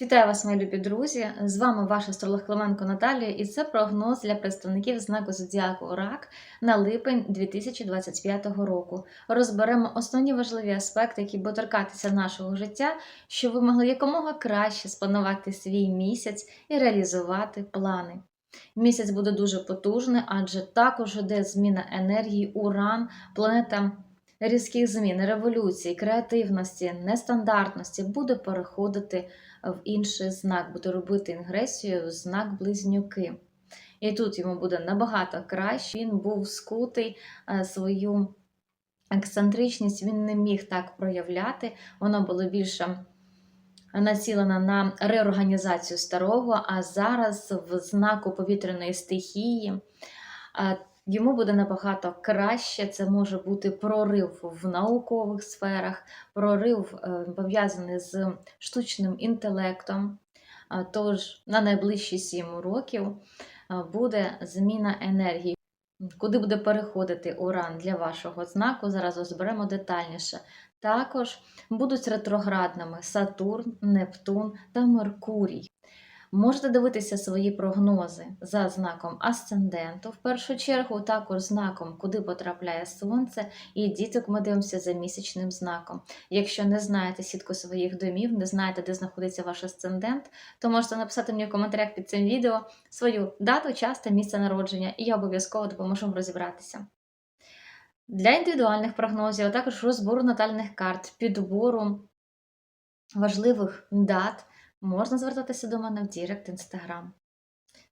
Вітаю вас, мої любі друзі! З вами ваш астролог Клименко Наталія, і це прогноз для представників знаку Зодіаку Рак на липень 2025 року. Розберемо основні важливі аспекти, які будуть торкатися нашого життя, щоб ви могли якомога краще спланувати свій місяць і реалізувати плани. Місяць буде дуже потужний, адже також іде зміна енергії, уран, планета різких змін, революцій, креативності, нестандартності буде переходити в інший знак, буде робити інгресію в знак близнюки. І тут йому буде набагато краще. Він був скутий е, свою ексцентричність, він не міг так проявляти, воно було більше націлена на реорганізацію старого, а зараз в знаку повітряної стихії. Йому буде набагато краще. Це може бути прорив в наукових сферах, прорив е, пов'язаний з штучним інтелектом. Тож на найближчі 7 років буде зміна енергії. Куди буде переходити уран для вашого знаку, зараз розберемо детальніше. Також будуть ретроградними Сатурн, Нептун та Меркурій. Можете дивитися свої прогнози за знаком асценденту. В першу чергу, також знаком, куди потрапляє сонце, і діток ми дивимося за місячним знаком. Якщо не знаєте сітку своїх домів, не знаєте, де знаходиться ваш асцендент, то можете написати мені в коментарях під цим відео свою дату, час та місце народження, і я обов'язково допоможу вам розібратися. Для індивідуальних прогнозів, а також розбору натальних карт, підбору важливих дат можна звертатися до мене в Дірект Інстаграм.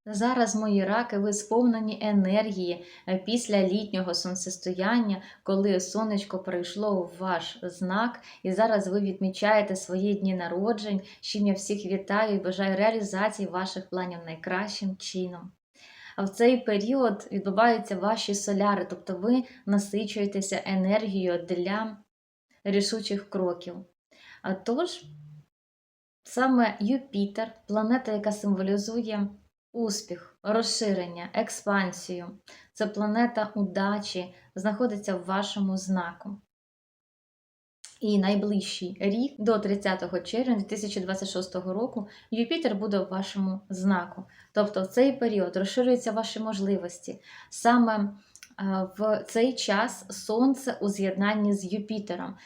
Зараз мої раки, ви сповнені енергії е, після літнього сонцестояння, коли сонечко прийшло в ваш знак, і зараз ви відмічаєте свої дні народжень, з чим я всіх вітаю і бажаю реалізації ваших планів найкращим чином. А в цей період відбуваються ваші соляри, тобто ви насичуєтеся енергією для рішучих кроків. А тож, Саме Юпітер, планета, яка символізує успіх, розширення, експансію, це планета удачі, знаходиться в вашому знаку. І найближчий рік до 30 червня 2026 року Юпітер буде в вашому знаку. Тобто в цей період розширюються ваші можливості. Саме в цей час Сонце у з'єднанні з Юпітером.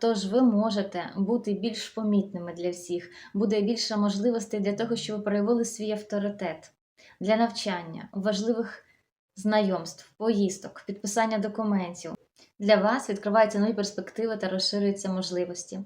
Тож ви можете бути більш помітними для всіх, буде більше можливостей для того, щоб ви проявили свій авторитет для навчання, важливих знайомств, поїздок, підписання документів. Для вас відкриваються нові перспективи та розширюються можливості.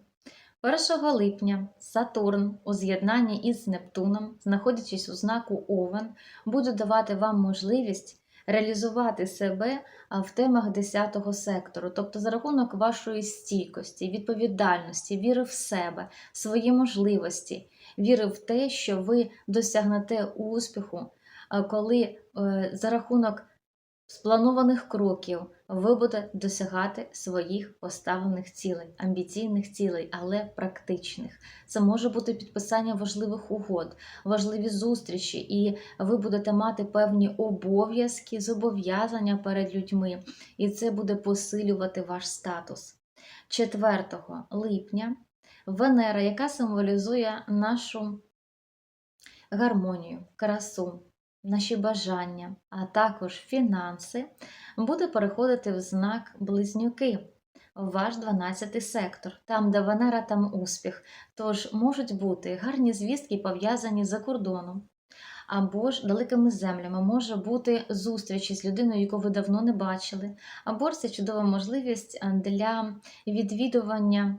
1 липня Сатурн у з'єднанні із Нептуном, знаходячись у знаку Овен, буде давати вам можливість реалізувати себе в темах 10 сектору, тобто за рахунок вашої стійкості, відповідальності, віри в себе, свої можливості, віри в те, що ви досягнете успіху, коли е, за рахунок спланованих кроків ви будете досягати своїх поставлених цілей, амбіційних цілей, але практичних. Це може бути підписання важливих угод, важливі зустрічі, і ви будете мати певні обов'язки, зобов'язання перед людьми, і це буде посилювати ваш статус. 4 липня Венера, яка символізує нашу гармонію, красу, наші бажання, а також фінанси, буде переходити в знак близнюки. Ваш 12-й сектор, там, де Венера, там успіх. Тож можуть бути гарні звістки, пов'язані за кордоном, або ж далекими землями, може бути зустрічі з людиною, яку ви давно не бачили, або ж це чудова можливість для відвідування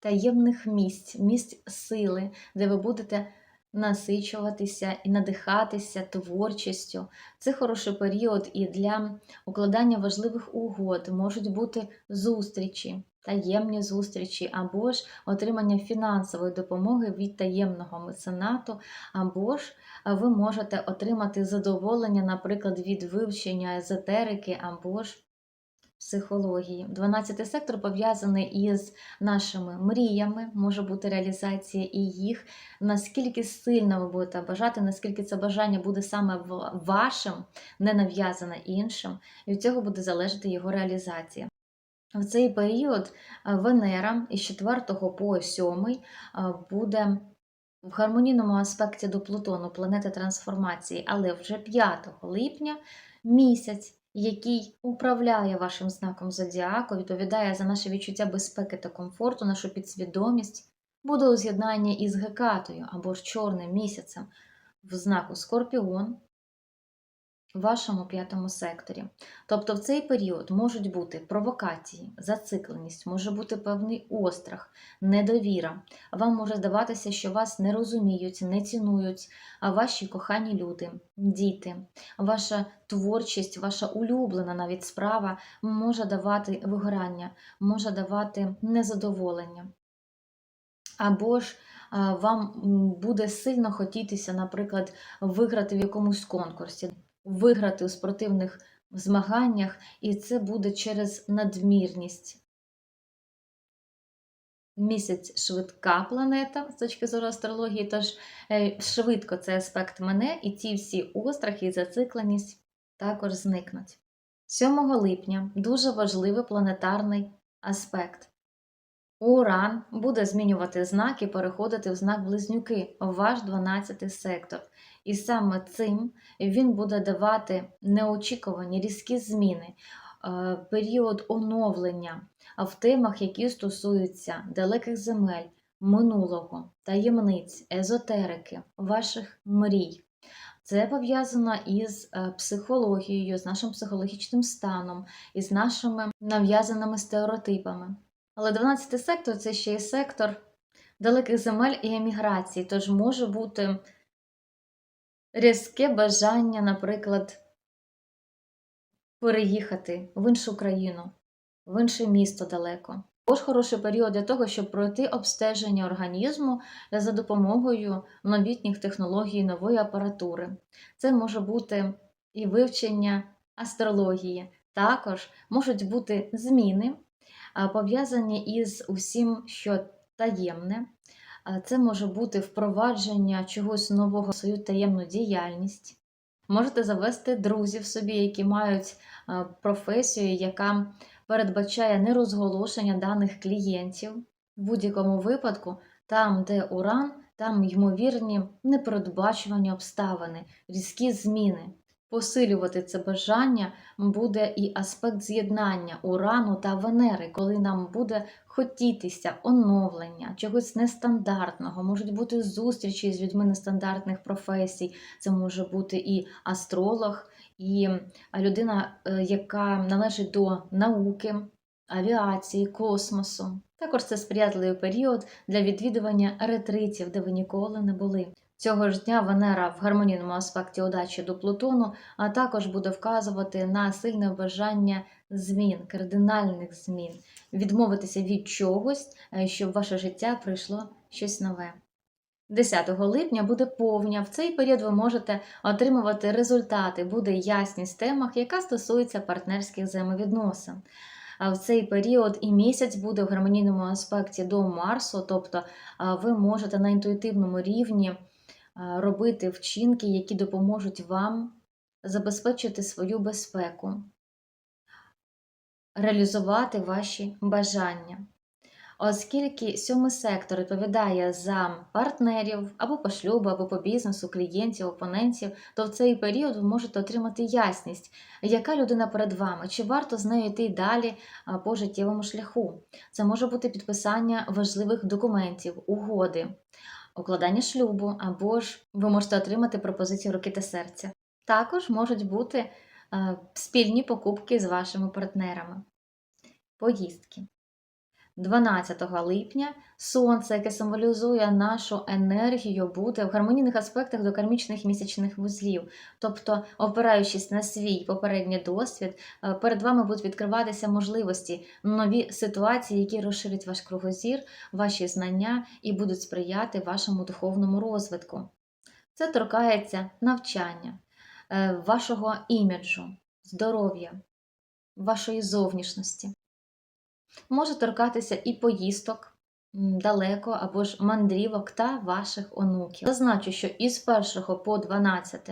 таємних місць, місць сили, де ви будете насичуватися і надихатися творчістю. Це хороший період і для укладання важливих угод можуть бути зустрічі, таємні зустрічі, або ж отримання фінансової допомоги від таємного меценату, або ж ви можете отримати задоволення, наприклад, від вивчення езотерики, або ж психології. 12 сектор пов'язаний із нашими мріями, може бути реалізація і їх, наскільки сильно ви будете бажати, наскільки це бажання буде саме вашим, не нав'язане іншим, і від цього буде залежати його реалізація. В цей період е, Венера із 4 по 7 е, буде в гармонійному аспекті до Плутону, планети трансформації, але вже 5 липня місяць, який управляє вашим знаком зодіаку, відповідає за наше відчуття безпеки та комфорту, нашу підсвідомість, буде у з'єднанні із Гекатою або ж чорним місяцем в знаку Скорпіон вашому п'ятому секторі. Тобто в цей період можуть бути провокації, зацикленість, може бути певний острах, недовіра. Вам може здаватися, що вас не розуміють, не цінують, а ваші кохані люди, діти, ваша творчість, ваша улюблена навіть справа може давати вигорання, може давати незадоволення. Або ж вам буде сильно хотітися, наприклад, виграти в якомусь конкурсі, виграти у спортивних змаганнях, і це буде через надмірність. Місяць швидка планета з точки зору астрології, тож е, швидко цей аспект мене, і ці всі острахи і зацикленість також зникнуть. 7 липня дуже важливий планетарний аспект. Уран буде змінювати знак і переходити в знак близнюки, ваш 12 сектор. І саме цим він буде давати неочікувані різкі зміни, е, період оновлення в темах, які стосуються далеких земель, минулого, таємниць, езотерики, ваших мрій. Це пов'язано із е, психологією, з нашим психологічним станом, із нашими нав'язаними стереотипами. Але 12 сектор це ще й сектор далеких земель і еміграції, тож може бути різке бажання, наприклад, переїхати в іншу країну, в інше місто далеко. Також хороший період для того, щоб пройти обстеження організму за допомогою новітніх технологій нової апаратури. Це може бути і вивчення астрології. Також можуть бути зміни, пов'язані із усім, що таємне. Це може бути впровадження чогось нового в свою таємну діяльність. Можете завести друзів собі, які мають професію, яка передбачає нерозголошення даних клієнтів. В будь-якому випадку, там, де уран, там ймовірні непередбачувані обставини, різкі зміни. Посилювати це бажання буде і аспект з'єднання урану та Венери, коли нам буде хотітися оновлення, чогось нестандартного, можуть бути зустрічі з людьми нестандартних професій. Це може бути і астролог, і людина, е, яка належить до науки, авіації, космосу. Також це сприятливий період для відвідування ретритів, де ви ніколи не були. Цього ж дня Венера в гармонійному аспекті удачі до Плутону, а також буде вказувати на сильне бажання змін, кардинальних змін, відмовитися від чогось, е, щоб в ваше життя прийшло щось нове. 10 липня буде повня. В цей період ви можете отримувати результати, буде ясність в темах, яка стосується партнерських взаємовідносин. А в цей період і місяць буде в гармонійному аспекті до Марсу, тобто ви можете на інтуїтивному рівні робити вчинки, які допоможуть вам забезпечити свою безпеку, реалізувати ваші бажання. Оскільки сьомий сектор відповідає за партнерів або по шлюбу, або по бізнесу, клієнтів, опонентів, то в цей період ви можете отримати ясність, яка людина перед вами, чи варто з нею йти далі по життєвому шляху. Це може бути підписання важливих документів, угоди, укладання шлюбу, або ж ви можете отримати пропозицію руки та серця. Також можуть бути спільні покупки з вашими партнерами, поїздки. 12 липня сонце, яке символізує нашу енергію, буде в гармонійних аспектах до кармічних місячних вузлів. Тобто, опираючись на свій попередній досвід, е, перед вами будуть відкриватися можливості, нові ситуації, які розширять ваш кругозір, ваші знання і будуть сприяти вашому духовному розвитку. Це торкається навчання, е, вашого іміджу, здоров'я, вашої зовнішності може торкатися і поїздок далеко або ж мандрівок та ваших онуків. Зазначу, що із 1 по 12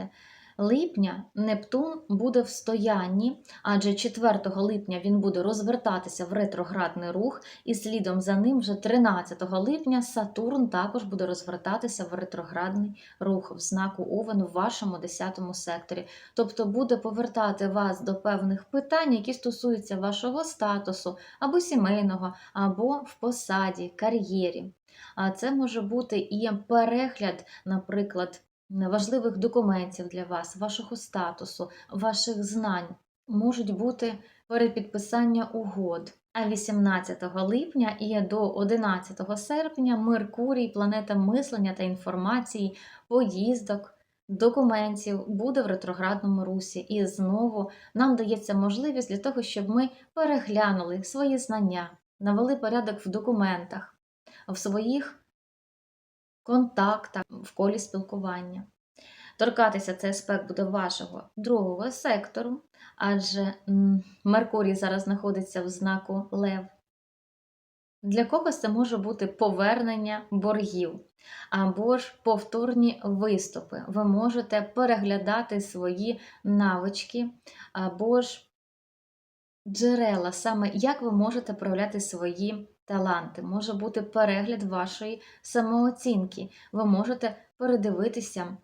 липня Нептун буде в стоянні, адже 4 липня він буде розвертатися в ретроградний рух, і слідом за ним вже 13 липня Сатурн також буде розвертатися в ретроградний рух в знаку Овен в вашому 10 секторі. Тобто буде повертати вас до певних питань, які стосуються вашого статусу або сімейного, або в посаді, кар'єрі. А це може бути і перегляд, наприклад, важливих документів для вас, вашого статусу, ваших знань. Можуть бути перепідписання угод. А 18 липня і до 11 серпня Меркурій, планета мислення та інформації, поїздок, документів буде в ретроградному русі. І знову нам дається можливість для того, щоб ми переглянули свої знання, навели порядок в документах, в своїх контактах, в колі спілкування. Торкатися цей аспект буде вашого другого сектору, адже Меркурій зараз знаходиться в знаку Лев. Для когось це може бути повернення боргів або ж повторні виступи. Ви можете переглядати свої навички або ж джерела, саме як ви можете проявляти свої таланти. Може бути перегляд вашої самооцінки. Ви можете передивитися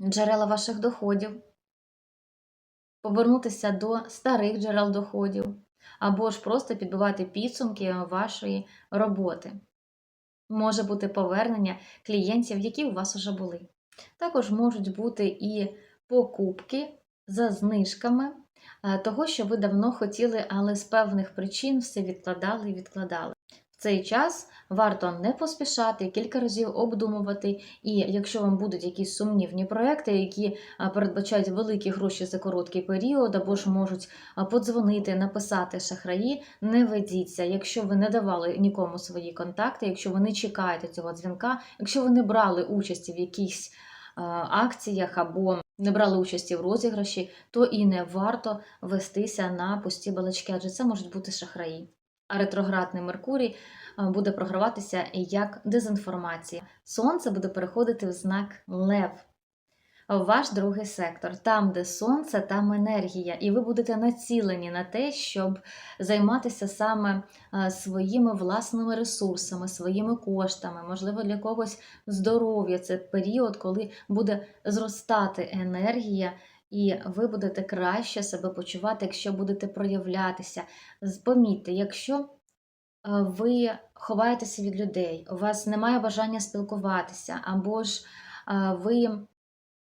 джерела ваших доходів, повернутися до старих джерел доходів, або ж просто підбивати підсумки вашої роботи. Може бути повернення клієнтів, які у вас вже були. Також можуть бути і покупки за знижками того, що ви давно хотіли, але з певних причин все відкладали і відкладали. В цей час варто не поспішати, кілька разів обдумувати, і якщо вам будуть якісь сумнівні проекти, які передбачають великі гроші за короткий період, або ж можуть подзвонити, написати шахраї, не ведіться. Якщо ви не давали нікому свої контакти, якщо ви не чекаєте цього дзвінка, якщо ви не брали участі в якихось акціях або не брали участі в розіграші, то і не варто вестися на пусті балачки, адже це можуть бути шахраї. А ретроградний Меркурій буде програватися як дезінформація. Сонце буде переходити в знак Лев. Ваш другий сектор, там, де сонце, там енергія, і ви будете націлені на те, щоб займатися саме своїми власними ресурсами, своїми коштами, можливо, для когось здоров'я. Це період, коли буде зростати енергія, і ви будете краще себе почувати, якщо будете проявлятися. Помітьте, якщо е, ви ховаєтеся від людей, у вас немає бажання спілкуватися, або ж е, ви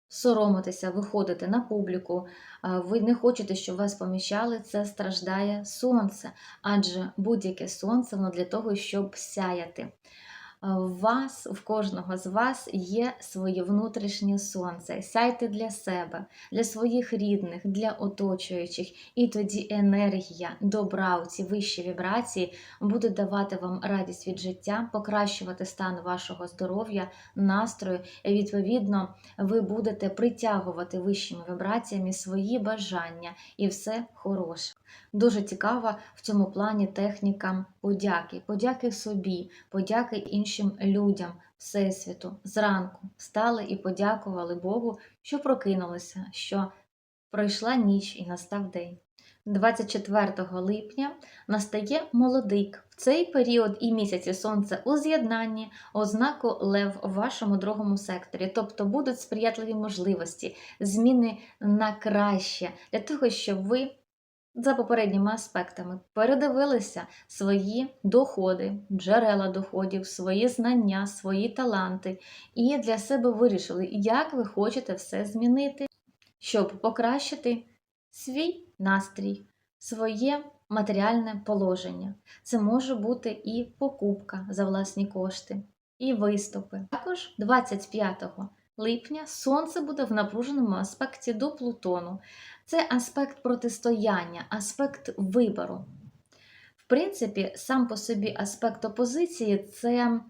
соромитеся, виходити на публіку, ви не хочете, щоб вас поміщали, це страждає сонце, адже будь-яке сонце воно для того, щоб сяяти. В вас, в кожного з вас є своє внутрішнє сонце. Сяйте для себе, для своїх рідних, для оточуючих. І тоді енергія, добра, у ці вищі вібрації буде давати вам радість від життя, покращувати стан вашого здоров'я, настрою. І відповідно, ви будете притягувати вищими вібраціями свої бажання і все хороше. Дуже цікава в цьому плані техніка подяки, подяки собі, подяки іншим людям, Всесвіту. Зранку встали і подякували Богу, що прокинулися, що пройшла ніч і настав день. 24 липня настає молодик. В цей період і місяці сонце у з'єднанні, ознаку Лев у вашому другому секторі, тобто будуть сприятливі можливості, зміни на краще для того, щоб ви за попередніми аспектами передивилися свої доходи, джерела доходів, свої знання, свої таланти і для себе вирішили, як ви хочете все змінити, щоб покращити свій настрій, своє матеріальне положення. Це може бути і покупка за власні кошти, і виступи. Також 25 липня Сонце буде в напруженому аспекті до Плутону. Це аспект протистояння, аспект вибору. В принципі, сам по собі аспект опозиції це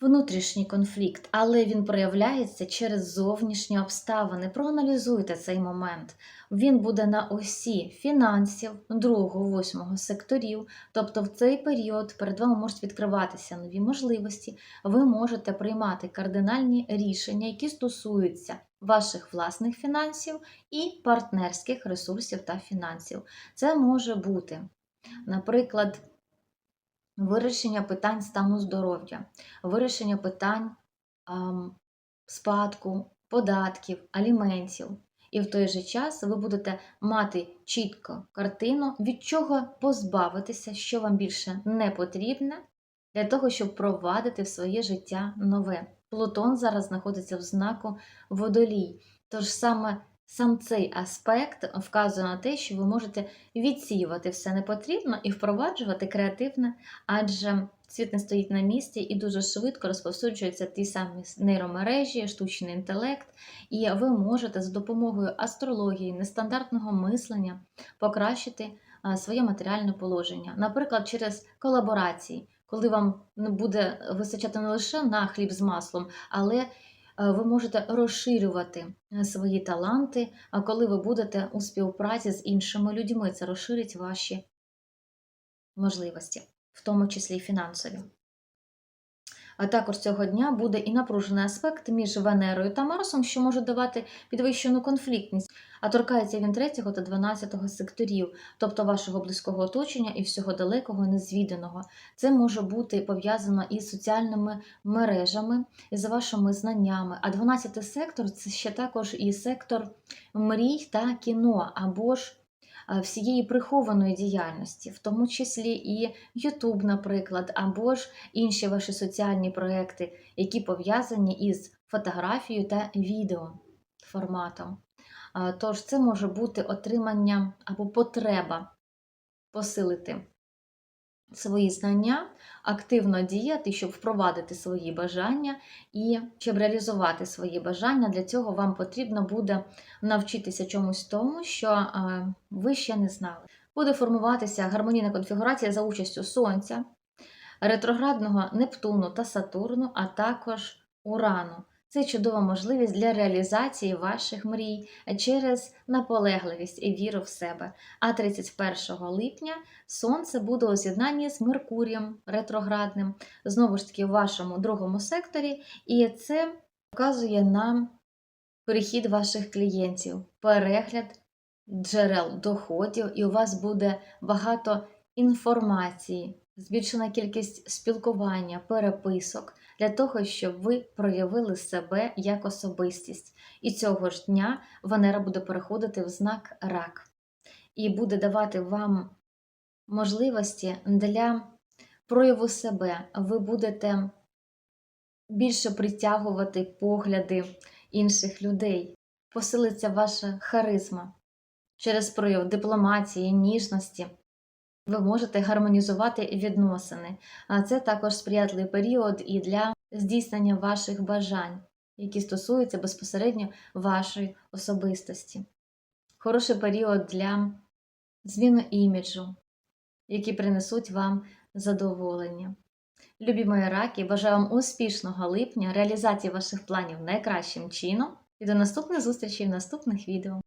внутрішній конфлікт, але він проявляється через зовнішні обставини. Проаналізуйте цей момент. Він буде на осі фінансів, другого, восьмого секторів. Тобто в цей період перед вами можуть відкриватися нові можливості. Ви можете приймати кардинальні рішення, які стосуються ваших власних фінансів і партнерських ресурсів та фінансів. Це може бути, наприклад, вирішення питань стану здоров'я, вирішення питань ам, спадку, податків, аліментів. І в той же час ви будете мати чітко картину, від чого позбавитися, що вам більше не потрібне, для того, щоб провадити в своє життя нове. Плутон зараз знаходиться в знаку водолій. Тож саме сам цей аспект вказує на те, що ви можете відсіювати все непотрібно і впроваджувати креативне, адже світ не стоїть на місці і дуже швидко розповсюджуються ті самі нейромережі, штучний інтелект, і ви можете за допомогою астрології, нестандартного мислення покращити своє матеріальне положення, наприклад, через колаборації, коли вам не буде вистачати не лише на хліб з маслом, але ви можете розширювати е, свої таланти, а коли ви будете у співпраці з іншими людьми, це розширить ваші можливості, в тому числі фінансові. А також цього дня буде і напружений аспект між Венерою та Марсом, що може давати підвищену конфліктність, а торкається він 3 та 12 секторів, тобто вашого близького оточення і всього далекого незвіданого. Це може бути пов'язано із соціальними мережами, із вашими знаннями. А 12 сектор це ще також і сектор мрій та кіно, або ж всієї прихованої діяльності, в тому числі і YouTube, наприклад, або ж інші ваші соціальні проекти, які пов'язані із фотографією та відео форматом. Тож це може бути отримання або потреба посилити свої знання, активно діяти, щоб впровадити свої бажання і щоб реалізувати свої бажання. Для цього вам потрібно буде навчитися чомусь тому, що ви ще не знали. Буде формуватися гармонійна конфігурація за участю Сонця, ретроградного Нептуну та Сатурну, а також Урану. Це чудова можливість для реалізації ваших мрій через наполегливість і віру в себе. А 31 липня Сонце буде у з'єднанні з Меркурієм ретроградним, знову ж таки в вашому другому секторі, і це вказує на перехід ваших клієнтів, перегляд джерел доходів, і у вас буде багато інформації, збільшена кількість спілкування, переписок для того, щоб ви проявили себе як особистість. І цього ж дня Венера буде переходити в знак рак і буде давати вам можливості для прояву себе. Ви будете більше притягувати погляди інших людей, посилиться ваша харизма через прояв дипломатії, ніжності. Ви можете гармонізувати відносини, а це також сприятливий період і для здійснення ваших бажань, які стосуються безпосередньо вашої особистості. Хороший період для зміни іміджу, які принесуть вам задоволення. Любі мої раки, бажаю вам успішного липня, реалізації ваших планів найкращим чином і до наступних зустрічей в наступних відео.